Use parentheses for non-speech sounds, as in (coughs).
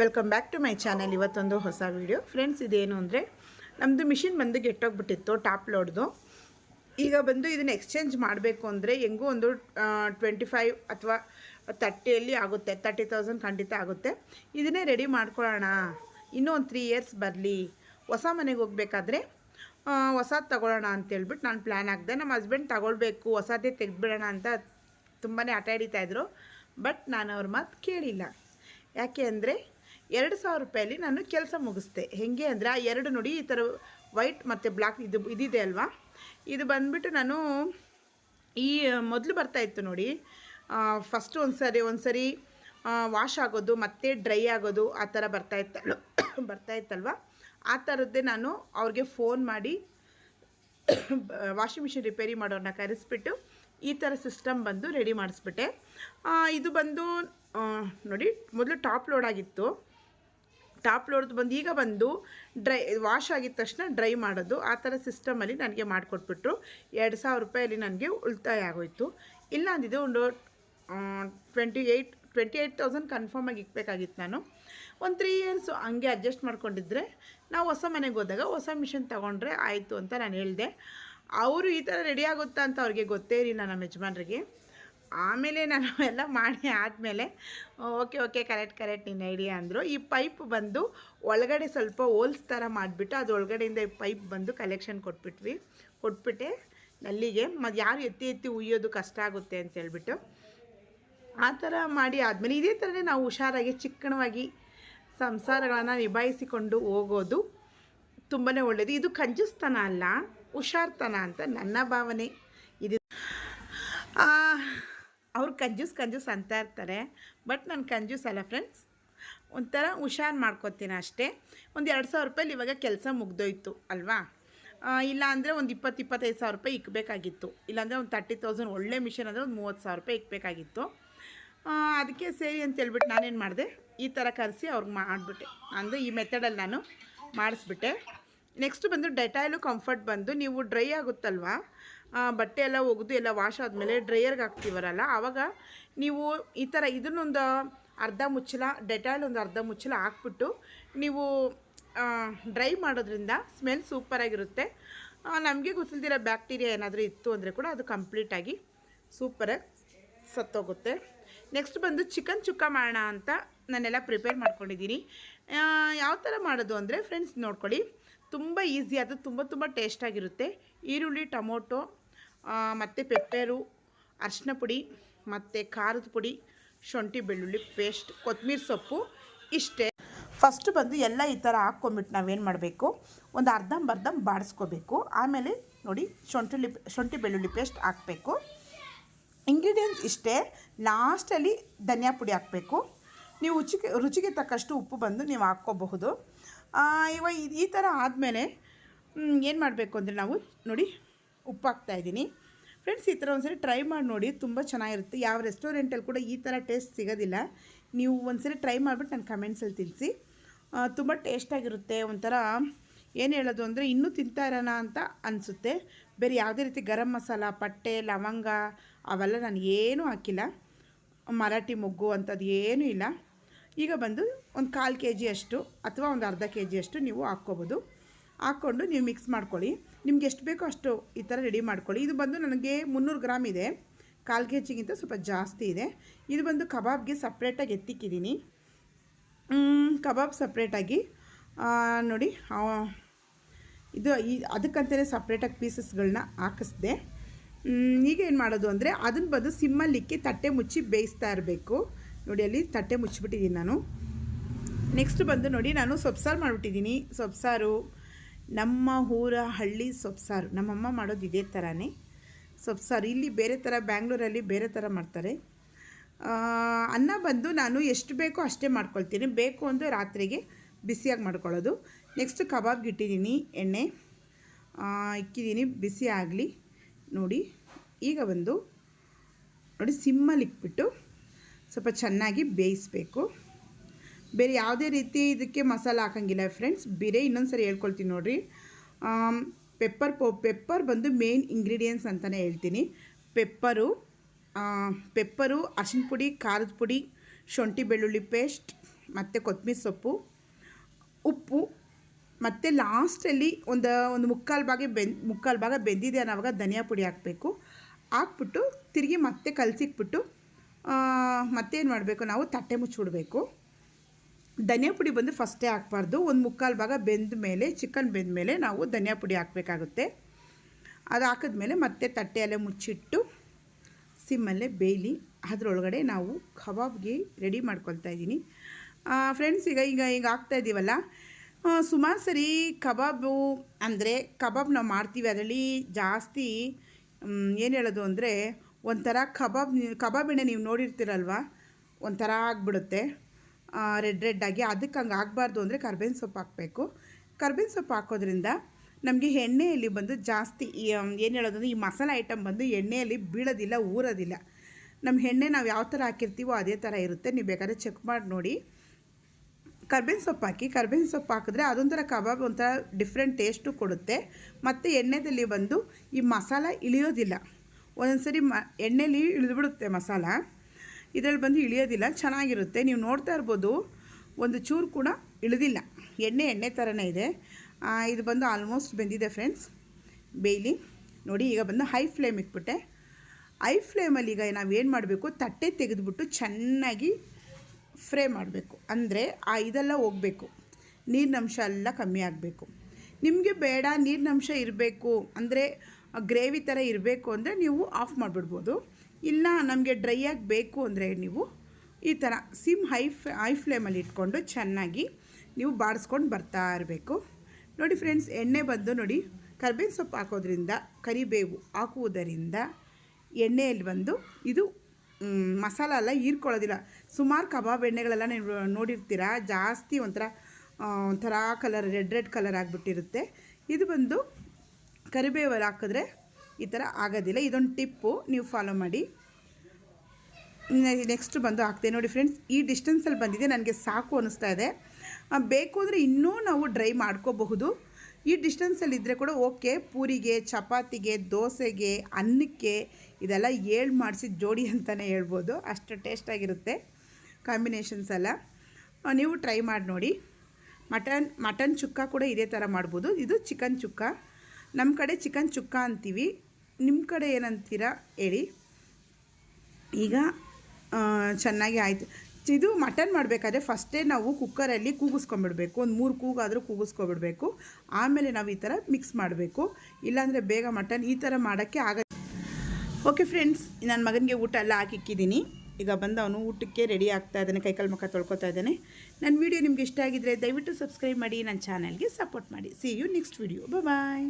Welcome back to my channel ಇವತ್ತೊಂದು ಹೊಸ video friends ಇದೇನು ಅಂದರೆ ನಮ್ಮದು ಮಿಷಿನ್ ಬಂದು ಗೆಟ್ಟೋಗ್ಬಿಟ್ಟಿತ್ತು ಟಾಪ್ ಲೋಡ್ದು ಈಗ ಬಂದು ಇದನ್ನು ಎಕ್ಸ್ಚೇಂಜ್ ಮಾಡಬೇಕು ಅಂದರೆ ಹೆಂಗೂ ಒಂದು ಟ್ವೆಂಟಿ ಫೈವ್ ಅಥವಾ ತರ್ಟಿಯಲ್ಲಿ ಆಗುತ್ತೆ. ತರ್ಟಿ ತೌಸಂಡ್ ಖಂಡಿತ ಆಗುತ್ತೆ. ಇದನ್ನೇ ರೆಡಿ ಮಾಡ್ಕೊಳ್ಳೋಣ. ಇನ್ನೂ ಒಂದು ತ್ರೀ ಇಯರ್ಸ್ ಬರಲಿ. ಹೊಸ ಮನೆಗೆ ಹೋಗ್ಬೇಕಾದ್ರೆ ಹೊಸದು ತಗೊಳ್ಳೋಣ ಅಂತೇಳ್ಬಿಟ್ಟು ನಾನು ಪ್ಲ್ಯಾನ್ ಹಾಕಿದೆ. ನಮ್ಮ ಹಸ್ಬೆಂಡ್ ತಗೊಳ್ಬೇಕು, ಹೊಸದೇ ತೆಗೆದ್ಬಿಡೋಣ ಅಂತ ತುಂಬಾ ಆಟ ಹಿಡಿತಾಯಿದ್ರು ಬಟ್ ನಾನು ಅವ್ರ ಮಾತು ಕೇಳಿಲ್ಲ. ಯಾಕೆ ಅಂದರೆ ಎರಡು ಸಾವಿರ ರೂಪಾಯಲ್ಲಿ ನಾನು ಕೆಲಸ ಮುಗಿಸ್ದೆ. ಹೆಂಗೆ ಅಂದರೆ ಆ ಎರಡು ನೋಡಿ ಈ ಥರ ವೈಟ್ ಮತ್ತು ಬ್ಲ್ಯಾಕ್ ಇದು ಇದಿದೆ ಅಲ್ವಾ? ಇದು ಬಂದ್ಬಿಟ್ಟು ನಾನು ಈ ಮೊದಲು ಬರ್ತಾಯಿತ್ತು ನೋಡಿ. ಫಸ್ಟು ಒಂದು ಸರಿ ಒಂದು ವಾಶ್ ಆಗೋದು, ಮತ್ತೆ ಡ್ರೈ ಆಗೋದು ಆ ಥರ ಬರ್ತಾಯಿತ್ತಲ್ಲ ಬರ್ತಾಯಿತ್ತಲ್ವ (coughs) ಆ ಥರದ್ದೇ ನಾನು ಅವ್ರಿಗೆ ಫೋನ್ ಮಾಡಿ ವಾಷಿಂಗ್ ಮಿಷಿನ್ ರಿಪೇರಿ ಮಾಡೋರನ್ನ ಕರೆಸ್ಬಿಟ್ಟು ಈ ಥರ ಸಿಸ್ಟಮ್ ಬಂದು ರೆಡಿ ಮಾಡಿಸ್ಬಿಟ್ಟೆ. ಇದು ಬಂದು ನೋಡಿ, ಮೊದಲು ಟಾಪ್ ಲೋಡ್ ಆಗಿತ್ತು. ಟಾಪ್ ಲೋಡ್ದು ಬಂದು ಈಗ ಬಂದು ಡ್ರೈ, ವಾಶ್ ಆಗಿದ ತಕ್ಷಣ ಡ್ರೈ ಮಾಡೋದು. ಆ ಥರ ಸಿಸ್ಟಮಲ್ಲಿ ನನಗೆ ಮಾಡಿಕೊಟ್ಬಿಟ್ರು. ಎರಡು ಸಾವಿರ ರೂಪಾಯಲ್ಲಿ ನನಗೆ ಉಳಿತಾಯ ಆಗೋಯಿತು. ಇಲ್ಲ ಅಂದಿದ್ದು ಒಂದು twenty eight twenty eight thousand ಕನ್ಫರ್ಮಾಗಿ ಇಕ್ಬೇಕಾಗಿತ್ತು ನಾನು. ಒಂದು ತ್ರೀ ಇಯರ್ಸು ಹಂಗೆ ಅಡ್ಜಸ್ಟ್ ಮಾಡ್ಕೊಂಡಿದ್ರೆ, ನಾವು ಹೊಸ ಮನೆಗೆ ಹೋದಾಗ ಹೊಸ ಮಿಷನ್ ತೊಗೊಂಡ್ರೆ ಆಯಿತು ಅಂತ ನಾನು ಹೇಳಿದೆ. ಅವರು ಈ ಥರ ರೆಡಿ ಆಗುತ್ತಾ ಅಂತ ಅವ್ರಿಗೆ ಗೊತ್ತೇ ಇರಲಿಲ್ಲ ನಮ್ಮ ಯಜಮಾನ್ರಿಗೆ. ಆಮೇಲೆ ನಾನು (laughs) ಎಲ್ಲ ಮಾಡಿ ಆದಮೇಲೆ ಓಕೆ ಓಕೆ, ಕರೆಕ್ಟ್ ಕರೆಕ್ಟ್, ನಿನ್ನ ಐಡಿಯಾ ಅಂದರು. ಈ ಪೈಪ್ ಬಂದು ಒಳಗಡೆ ಸ್ವಲ್ಪ ಹೋಲ್ಸ್ ಥರ ಮಾಡಿಬಿಟ್ಟು ಅದು ಒಳಗಡೆಯಿಂದ ಈ ಪೈಪ್ ಬಂದು ಕಲೆಕ್ಷನ್ ಕೊಟ್ಬಿಟ್ವಿ. ಕೊಟ್ಬಿಟ್ಟೆ, ನಲ್ಲಿಗೆ. ಮತ್ತು ಯಾರು ಎತ್ತಿ ಎತ್ತಿ ಉಯ್ಯೋದು ಕಷ್ಟ ಆಗುತ್ತೆ ಅಂತ ಹೇಳ್ಬಿಟ್ಟು. ಆ ಥರ ಮಾಡಿ ಆದಮೇಲೆ ಇದೇ ಥರನೇ ನಾವು ಹುಷಾರಾಗಿ, ಚಿಕ್ಕಣವಾಗಿ ಸಂಸಾರಗಳನ್ನು ನಿಭಾಯಿಸಿಕೊಂಡು ಹೋಗೋದು ತುಂಬಾ ಒಳ್ಳೆಯದು ಇದು ಕಂಜುಸ್ತನ ಅಲ್ಲ, ಹುಷಾರ್ತನ ಅಂತ ನನ್ನ ಭಾವನೆ. ಇದು ಅವ್ರು ಕಂಜೂಸ್ ಕಂಜೂಸ್ ಅಂತ ಇರ್ತಾರೆ. ಬಟ್ ನಾನು ಕಂಜೂಸ್ ಅಲ್ಲ ಫ್ರೆಂಡ್ಸ್. ಒಂಥರ ಹುಷಾರು ಮಾಡ್ಕೊತೀನಿ ಅಷ್ಟೇ. ಒಂದು ಎರಡು ಸಾವಿರ ರೂಪಾಯಲ್ಲಿ ಇವಾಗ ಕೆಲಸ ಮುಗ್ದೋಯ್ತು, ಅಲ್ವಾ? ಇಲ್ಲ ಅಂದರೆ ಒಂದು ಇಪ್ಪತ್ತು, ಇಪ್ಪತ್ತೈದು ಸಾವಿರ ರೂಪಾಯಿ ಇಕ್ಕಬೇಕಾಗಿತ್ತು ಇಲ್ಲಾಂದರೆ ಒಂದು ತರ್ಟಿ ತೌಸಂಡ್ ಒಳ್ಳೆ ಮಿಷನ್ ಅಂದರೆ ಒಂದು ಮೂವತ್ತು ಸಾವಿರ ರೂಪಾಯಿ ಇಕ್ಕಬೇಕಾಗಿತ್ತು ಅದಕ್ಕೆ ಸರಿ ಅಂತ ಹೇಳ್ಬಿಟ್ಟು ನಾನೇನು ಮಾಡಿದೆ? ಈ ಥರ ಕರೆಸಿ ಅವ್ರಿಗೆ ಮಾಡಿಬಿಟ್ಟೆ. ಅಂದರೆ ಈ ಮೆಥಡಲ್ಲಿ ನಾನು ಮಾಡಿಸ್ಬಿಟ್ಟೆ. ನೆಕ್ಸ್ಟ್ ಬಂದು ಡೆಟಾಯ್ಲು ಕಂಫರ್ಟ್ ಬಂದು ನೀವು ಡ್ರೈ ಆಗುತ್ತಲ್ವಾ? ಬಟ್ಟೆ ಎಲ್ಲ ಒಗೆದು ಎಲ್ಲ ವಾಶ್ ಆದಮೇಲೆ ಡ್ರೈಯರ್ಗೆ ಹಾಕ್ತೀವರಲ್ಲ ಆವಾಗ ನೀವು ಈ ಥರ ಇದನ್ನೊಂದು ಅರ್ಧ ಮುಚ್ಚಲ ಡೆಟಾಲ್ ಒಂದು ಅರ್ಧ ಮುಚ್ಚಲ ಹಾಕ್ಬಿಟ್ಟು ನೀವು ಡ್ರೈ ಮಾಡೋದ್ರಿಂದ ಸ್ಮೆಲ್ ಸೂಪರಾಗಿರುತ್ತೆ ನಮಗೆ ಗೊತ್ತಿಲ್ದಿರೋ ಬ್ಯಾಕ್ಟೀರಿಯಾ ಏನಾದರೂ ಇತ್ತು ಅಂದರೆ ಕೂಡ ಅದು ಕಂಪ್ಲೀಟಾಗಿ ಸೂಪರಾಗಿ ಸತ್ತೋಗುತ್ತೆ. ನೆಕ್ಸ್ಟ್ ಬಂದು ಚಿಕನ್ ಚುಕ್ಕ ಮಾಡೋಣ ಅಂತ ನಾನೆಲ್ಲ ಪ್ರಿಪೇರ್ ಮಾಡ್ಕೊಂಡಿದ್ದೀನಿ. ಯಾವ ಥರ ಮಾಡೋದು ಅಂದರೆ ಫ್ರೆಂಡ್ಸ್ ನೋಡ್ಕೊಳ್ಳಿ. ತುಂಬ ಈಸಿ ಅದು, ತುಂಬ ತುಂಬ ಟೇಸ್ಟಾಗಿರುತ್ತೆ ಈರುಳ್ಳಿ, ಟೊಮೊಟೊ ಮತ್ತು ಪೆಪ್ಪೇರು ಅರಿಶಿನ ಪುಡಿ, ಮತ್ತು ಖಾರದ ಪುಡಿ, ಶುಂಠಿ, ಬೆಳ್ಳುಳ್ಳಿ ಪೇಸ್ಟ್ ಕೊತ್ತಂಬರಿ ಸೊಪ್ಪು, ಇಷ್ಟೇ. ಫಸ್ಟ್ ಬಂದು ಎಲ್ಲ ಈ ಥರ ಹಾಕ್ಕೊಂಬಿಟ್ಟು ನಾವೇನು ಮಾಡಬೇಕು? ಒಂದು ಅರ್ಧಂಬರ್ಧಂ ಬಾಡಿಸ್ಕೋಬೇಕು. ಆಮೇಲೆ ನೋಡಿ, ಶುಂಠಿ ಶುಂಠಿ, ಬೆಳ್ಳುಳ್ಳಿ ಪೇಸ್ಟ್ ಹಾಕಬೇಕು. ಇಂಗ್ರೀಡಿಯೆಂಟ್ಸ್ ಇಷ್ಟೇ. ಲಾಸ್ಟಲ್ಲಿ ಧನಿಯಾ ಪುಡಿ ಹಾಕಬೇಕು. ನೀವು ರುಚಿಗೆ ರುಚಿಗೆ ತಕ್ಕಷ್ಟು ಉಪ್ಪು ಬಂದು ನೀವು ಹಾಕ್ಕೋಬಹುದು. ಇವಾಗ ಈ- ಥರ ಆದಮೇಲೆ ಏನು ಮಾಡಬೇಕು ಅಂದರೆ ನಾವು ನೋಡಿ ಉಪ್ಪಾಗ್ತಾ ಇದ್ದೀನಿ. ಫ್ರೆಂಡ್ಸ್ ಈ ಥರ ಒಂದ್ಸರಿ ಟ್ರೈ ಮಾಡಿ ನೋಡಿ, ತುಂಬ ಚೆನ್ನಾಗಿರುತ್ತೆ. ಯಾವ ರೆಸ್ಟೋರೆಂಟಲ್ಲಿ ಕೂಡ ಈ ಥರ ಟೇಸ್ಟ್ ಸಿಗೋದಿಲ್ಲ. ನೀವು ಒಂದ್ಸರಿ ಟ್ರೈ ಮಾಡಿಬಿಟ್ಟು ನನ್ನ ಕಮೆಂಟ್ಸಲ್ಲಿ ತಿಳಿಸಿ. ತುಂಬ ಟೇಸ್ಟಾಗಿರುತ್ತೆ ಒಂಥರ ಏನು ಹೇಳೋದು ಅಂದರೆ ಇನ್ನೂ ತಿಂತಾ ಇರೋಣ ಅಂತ ಅನಿಸುತ್ತೆ. ಬೇರೆ ಯಾವುದೇ ರೀತಿ ಗರಂ ಮಸಾಲ, ಪಟ್ಟೆ, ಲವಂಗ, ಅವೆಲ್ಲ ನಾನು ಏನೂ ಹಾಕಿಲ್ಲ. ಮರಾಠಿ ಮೊಗ್ಗು ಅಂಥದ್ದು ಏನೂ ಇಲ್ಲ. ಈಗ ಬಂದು ಒಂದು ಕಾಲು ಕೆ ಜಿಯಷ್ಟು ಅಥವಾ ಒಂದು ಅರ್ಧ ಕೆ ಜಿಯಷ್ಟು ನೀವು ಹಾಕ್ಕೋಬೋದು. ಹಾಕ್ಕೊಂಡು ನೀವು ಮಿಕ್ಸ್ ಮಾಡ್ಕೊಳ್ಳಿ. ನಿಮ್ಗೆ ಎಷ್ಟು ಬೇಕೋ ಅಷ್ಟು ಈ ಥರ ರೆಡಿ ಮಾಡ್ಕೊಳ್ಳಿ. ಇದು ಬಂದು ನನಗೆ ಮುನ್ನೂರು ಗ್ರಾಮ್ ಇದೆ. ಕಾಲು ಕೆ ಜಿಗಿಂತ ಸ್ವಲ್ಪ ಜಾಸ್ತಿ ಇದೆ. ಇದು ಬಂದು ಕಬಾಬ್ಗೆ ಸಪ್ರೇಟಾಗಿ ಎತ್ತಿಕ್ಕಿದ್ದೀನಿ. ಕಬಾಬ್ ಸಪ್ರೇಟಾಗಿ. ನೋಡಿ ಇದು ಈ ಅದಕ್ಕಂತಲೇ ಸಪ್ರೇಟಾಗಿ ಪೀಸಸ್ಗಳನ್ನ ಹಾಕಿಸ್ದೆ. ಈಗ ಏನು ಮಾಡೋದು ಅಂದರೆ ಅದನ್ನು ಬಂದು ಸಿಮ್ಮಲ್ಲಿಕ್ಕೆ ತಟ್ಟೆ ಮುಚ್ಚಿ ಬೇಯಿಸ್ತಾ ಇರಬೇಕು. ನೋಡಿ, ಅಲ್ಲಿ ತಟ್ಟೆ ಮುಚ್ಚಿಬಿಟ್ಟಿದ್ದೀನಿ ನಾನು. ನೆಕ್ಸ್ಟ್ ಬಂದು ನೋಡಿ, ನಾನು ಸೊಪ್ಸಾರು ಮಾಡಿಬಿಟ್ಟಿದ್ದೀನಿ. ಸೊಪ್ಸಾರು, ನಮ್ಮ ಊರ ಹಳ್ಳಿ ಸೊಪ್ಸಾರು. ನಮ್ಮಮ್ಮ ಮಾಡೋದು ಇದೇ ಥರನೇ ಸೊಪ್ಸಾರು. ಇಲ್ಲಿ ಬೇರೆ ಥರ, ಬ್ಯಾಂಗ್ಳೂರಲ್ಲಿ ಬೇರೆ ಥರ ಮಾಡ್ತಾರೆ. ಅನ್ನ ಬಂದು ನಾನು ಎಷ್ಟು ಬೇಕೋ ಅಷ್ಟೇ ಮಾಡ್ಕೊಳ್ತೀನಿ. ಬೇಕು ಅಂದರೆ ರಾತ್ರಿಗೆ ಬಿಸಿಯಾಗಿ ಮಾಡ್ಕೊಳ್ಳೋದು. ನೆಕ್ಸ್ಟ್ ಕಬಾಬ್ಗೆ ಇಟ್ಟಿದ್ದೀನಿ, ಎಣ್ಣೆ. ಇಕ್ಕಿದ್ದೀನಿ, ಬಿಸಿ ಆಗಲಿ. ನೋಡಿ, ಈಗ ಬಂದು ನೋಡಿ, ಸಿಮ್ಮಲ್ಲಿ ಇಕ್ಬಿಟ್ಟು ಸ್ವಲ್ಪ ಚೆನ್ನಾಗಿ ಬೇಯಿಸಬೇಕು. ಬೇರೆ ಯಾವುದೇ ರೀತಿ ಇದಕ್ಕೆ ಮಸಾಲ ಹಾಕೋಂಗಿಲ್ಲ ಫ್ರೆಂಡ್ಸ್ ಬೇರೆ ಇನ್ನೊಂದು ಸರಿ ಹೇಳ್ಕೊಳ್ತೀನಿ ನೋಡಿರಿ. ಪೆಪ್ಪರ್ ಪೊ ಪೆಪ್ಪರ್ ಬಂದು ಮೇನ್ ಇಂಗ್ರೀಡಿಯೆಂಟ್ಸ್ ಅಂತಲೇ ಹೇಳ್ತೀನಿ. ಪೆಪ್ಪರು ಪೆಪ್ಪರು ಅರ್ಶಿನ ಪುಡಿ, ಖಾರದ ಪುಡಿ, ಶುಂಠಿ ಬೆಳ್ಳುಳ್ಳಿ ಪೇಸ್ಟ್ ಮತ್ತು ಕೊತ್ತಂಬರಿ ಸೊಪ್ಪು, ಉಪ್ಪು, ಮತ್ತು ಲಾಸ್ಟಲ್ಲಿ ಒಂದು ಒಂದು ಮುಕ್ಕಾಲು ಭಾಗ ಬೆಂದ್, ಮುಕ್ಕಾಲು ಭಾಗ ಬೆಂದಿದೆ ಅನ್ನೋವಾಗ ಧನಿಯಾ ಪುಡಿ ಹಾಕಬೇಕು. ಹಾಕ್ಬಿಟ್ಟು ತಿರುಗಿ ಮತ್ತೆ ಕಲಸಿಕ್ಬಿಟ್ಟು ಮತ್ತೇನು ಮಾಡಬೇಕು? ನಾವು ತಟ್ಟೆ ಮುಚ್ಚಿಬಿಡಬೇಕು ಧನಿಯಾ ಪುಡಿ ಬಂದು ಫಸ್ಟೇ ಹಾಕ್ಬಾರ್ದು. ಒಂದು ಮುಕ್ಕಾಲು ಭಾಗ ಬೆಂದ ಮೇಲೆ, ಚಿಕನ್ ಬೆಂದ ಮೇಲೆ ನಾವು ಧನಿಯಾ ಪುಡಿ ಹಾಕಬೇಕಾಗುತ್ತೆ. ಅದು ಹಾಕಿದ್ಮೇಲೆ ಮತ್ತೆ ತಟ್ಟೆಯಲ್ಲೇ ಮುಚ್ಚಿಟ್ಟು ಸಿಮ್ಮಲ್ಲೇ ಬೇಯಲಿ. ಅದರೊಳಗಡೆ ನಾವು ಕಬಾಬ್ಗೆ ರೆಡಿ ಮಾಡ್ಕೊಳ್ತಾ ಇದ್ದೀನಿ. ಫ್ರೆಂಡ್ಸ್ ಈಗ ಈಗ ಈಗ ಆಗ್ತಾ ಇದ್ದೀವಲ್ಲ ಸುಮಾರು ಸರಿ ಕಬಾಬು ಅಂದರೆ ಕಬಾಬ್ ನಾವು ಮಾಡ್ತೀವಿ. ಅದರಲ್ಲಿ ಜಾಸ್ತಿ ಏನು ಹೇಳೋದು ಅಂದರೆ ಒಂಥರ ಕಬಾಬ್ ಕಬಾಬ್ ಎಣ್ಣೆ ನೀವು ನೋಡಿರ್ತೀರಲ್ವಾ? ಒಂಥರ ಆಗಿಬಿಡುತ್ತೆ. ರೆಡ್ ರೆಡ್ ಆಗಿ ಅದಕ್ಕೆ ಹಂಗೆ ಆಗಬಾರ್ದು ಅಂದರೆ ಕರ್ಬೇವಿನ ಸೊಪ್ಪು ಹಾಕಬೇಕು. ಕರ್ಬೇವಿನ ಸೊಪ್ಪು ಹಾಕೋದ್ರಿಂದ ನಮಗೆ ಎಣ್ಣೆಯಲ್ಲಿ ಬಂದು ಜಾಸ್ತಿ ಏನು ಹೇಳೋದಂದ್ರೆ ಈ ಮಸಾಲೆ ಐಟಮ್ ಬಂದು ಎಣ್ಣೆಯಲ್ಲಿ ಬೀಳೋದಿಲ್ಲ, ಊರೋದಿಲ್ಲ. ನಮ್ಮ ಎಣ್ಣೆ ನಾವು ಯಾವ ಥರ ಹಾಕಿರ್ತೀವೋ ಅದೇ ಥರ ಇರುತ್ತೆ. ನೀವು ಬೇಕಾದ್ರೆ ಚೆಕ್ ಮಾಡಿ ನೋಡಿ. ಕರ್ಬೇವಿನ ಸೊಪ್ಪು ಹಾಕಿ, ಕರ್ಬೇವಿನ ಸೊಪ್ಪು ಹಾಕಿದ್ರೆ ಅದೊಂಥರ ಕಬಾಬ್ ಒಂಥರ ಡಿಫ್ರೆಂಟ್ ಟೇಸ್ಟು ಕೊಡುತ್ತೆ. ಮತ್ತು ಎಣ್ಣೆದಲ್ಲಿ ಬಂದು ಈ ಮಸಾಲೆ ಇಳಿಯೋದಿಲ್ಲ. ಒಂದೊಂದು ಸರಿ ಮ, ಎಣ್ಣೆಲಿ ಇಳಿದ್ಬಿಡುತ್ತೆ ಮಸಾಲ. ಇದರಲ್ಲಿ ಬಂದು ಇಳಿಯೋದಿಲ್ಲ, ಚೆನ್ನಾಗಿರುತ್ತೆ. ನೀವು ನೋಡ್ತಾ ಇರ್ಬೋದು, ಒಂದು ಚೂರು ಕೂಡ ಇಳಿದಿಲ್ಲ. ಎಣ್ಣೆ ಎಣ್ಣೆ ಥರನೇ ಇದೆ. ಇದು ಬಂದು ಆಲ್ಮೋಸ್ಟ್ ಬೆಂದಿದೆ ಫ್ರೆಂಡ್ಸ್ ಬೇಯ್ಲಿ. ನೋಡಿ, ಈಗ ಬಂದು ಹೈ ಫ್ಲೇಮ್ ಇಟ್ಬಿಟ್ಟೆ. ಹೈ ಫ್ಲೇಮಲ್ಲಿ ಈಗ ನಾವು ಏನು ಮಾಡಬೇಕು? ತಟ್ಟೆ ತೆಗೆದುಬಿಟ್ಟು ಚೆನ್ನಾಗಿ ಫ್ರೈ ಮಾಡಬೇಕು. ಅಂದರೆ, ಆ, ಇದೆಲ್ಲ ಹೋಗಬೇಕು. ನೀರಿನಂಶ ಎಲ್ಲ ಕಮ್ಮಿ ಆಗಬೇಕು. ನಿಮಗೆ ಬೇಡ, ನೀರಿನಂಶ ಇರಬೇಕು. ಅಂದರೆ ಗ್ರೇವಿ ಥರ ಇರಬೇಕು ಅಂದರೆ ನೀವು ಆಫ್ ಮಾಡಿಬಿಡ್ಬೋದು. ಇಲ್ಲ ನಮಗೆ ಡ್ರೈ ಆಗಿ ಬೇಕು ಅಂದರೆ ನೀವು ಈ ಥರ ಸಿಮ್ ಹೈ ಹೈ ಫ್ಲೇಮಲ್ಲಿ ಇಟ್ಕೊಂಡು ಚೆನ್ನಾಗಿ ನೀವು ಬಾಡಿಸ್ಕೊಂಡು ಬರ್ತಾ ಇರಬೇಕು. ನೋಡಿ ಫ್ರೆಂಡ್ಸ್, ಎಣ್ಣೆ ಬಂದು ನೋಡಿ, ಕರ್ಬೇವಿನ ಸೊಪ್ಪು ಹಾಕೋದ್ರಿಂದ, ಕರಿಬೇವು ಹಾಕುವುದರಿಂದ ಎಣ್ಣೆಯಲ್ಲಿ ಬಂದು ಇದು ಮಸಾಲ ಎಲ್ಲ ಹೀರ್ಕೊಳ್ಳೋದಿಲ್ಲ. ಸುಮಾರು ಕಬಾಬ್ ಎಣ್ಣೆಗಳೆಲ್ಲ ನೀವು ನೋಡಿರ್ತೀರ, ಜಾಸ್ತಿ ಒಂಥರ ಒಂಥರ ಕಲರ್ ರೆಡ್ ರೆಡ್ ಕಲರ್ ಆಗಿಬಿಟ್ಟಿರುತ್ತೆ. ಇದು ಬಂದು ಕರಿಬೇವಲ್ಲಿ ಹಾಕಿದ್ರೆ ಈ ಥರ ಆಗೋದಿಲ್ಲ. ಇದೊಂದು ಟಿಪ್ಪು, ನೀವು ಫಾಲೋ ಮಾಡಿ. ನೆಕ್ಸ್ಟ್ ಬಂದು ಹಾಕ್ತೆ ನೋಡಿ ಫ್ರೆಂಡ್ಸ್ ಈ ಡಿಸ್ಟೆನ್ಸಲ್ಲಿ ಬಂದಿದೆ, ನನಗೆ ಸಾಕು ಅನ್ನಿಸ್ತಾ ಇದೆ. ಬೇಕು ಅಂದರೆ ಇನ್ನೂ ನಾವು ಡ್ರೈ ಮಾಡ್ಕೋಬಹುದು. ಈ ಡಿಸ್ಟೆನ್ಸಲ್ಲಿ ಇದ್ದರೆ ಕೂಡ ಓಕೆ ಪೂರಿಗೆ, ಚಪಾತಿಗೆ, ದೋಸೆಗೆ, ಅನ್ನಕ್ಕೆ ಇದೆಲ್ಲ ಏಳು ಮಾಡಿಸಿದ ಜೋಡಿ ಅಂತಲೇ ಹೇಳ್ಬೋದು. ಅಷ್ಟು ಟೇಸ್ಟಾಗಿರುತ್ತೆ ಕಾಂಬಿನೇಷನ್ಸ್ ಎಲ್ಲ. ನೀವು ಟ್ರೈ ಮಾಡಿ ನೋಡಿ. ಮಟನ್ ಮಟನ್ ಚುಕ್ಕ ಕೂಡ ಇದೇ ಥರ ಮಾಡ್ಬೋದು. ಇದು ಚಿಕನ್ ಚುಕ್ಕ. ನಮ್ಮ ಕಡೆ ಚಿಕನ್ ಚುಕ್ಕ ಅಂತೀವಿ. ನಿಮ್ಮ ಕಡೆ ಏನಂತೀರ ಹೇಳಿ. ಈಗ ಚೆನ್ನಾಗಿ ಆಯಿತು. ಇದು ಮಟನ್ ಮಾಡಬೇಕಾದ್ರೆ ಫಸ್ಟೇ ನಾವು ಕುಕ್ಕರಲ್ಲಿ ಕೂಗಿಸ್ಕೊಂಬಿಡ್ಬೇಕು ಒಂದು ಮೂರು ಕೂಗಾದರೂ ಕೂಗಿಸ್ಕೊಬಿಡ್ಬೇಕು. ಆಮೇಲೆ ನಾವು ಈ ಥರ ಮಿಕ್ಸ್ ಮಾಡಬೇಕು. ಇಲ್ಲಾಂದರೆ ಬೇಗ ಮಟನ್ ಈ ಥರ ಮಾಡೋಕ್ಕೆ ಆಗ ಓಕೆ ಫ್ರೆಂಡ್ಸ್ ನನ್ನ ಮಗನಿಗೆ ಊಟ ಎಲ್ಲ ಹಾಕಿಕ್ಕಿದ್ದೀನಿ. ಈಗ ಬಂದು ಅವನು ಊಟಕ್ಕೆ ರೆಡಿ ಆಗ್ತಾ ಇದ್ದಾನೆ, ಕೈಕಾಲು ಮುಖ ತೊಳ್ಕೊತಾ ಇದ್ದಾನೆ. ನನ್ನ ವೀಡಿಯೋ ನಿಮ್ಗೆ ಇಷ್ಟ ಆಗಿದ್ದರೆ ದಯವಿಟ್ಟು ಸಬ್ಸ್ಕ್ರೈಬ್ ಮಾಡಿ ನನ್ನ ಚಾನಲ್ಗೆ ಸಪೋರ್ಟ್ ಮಾಡಿ. See you next video bye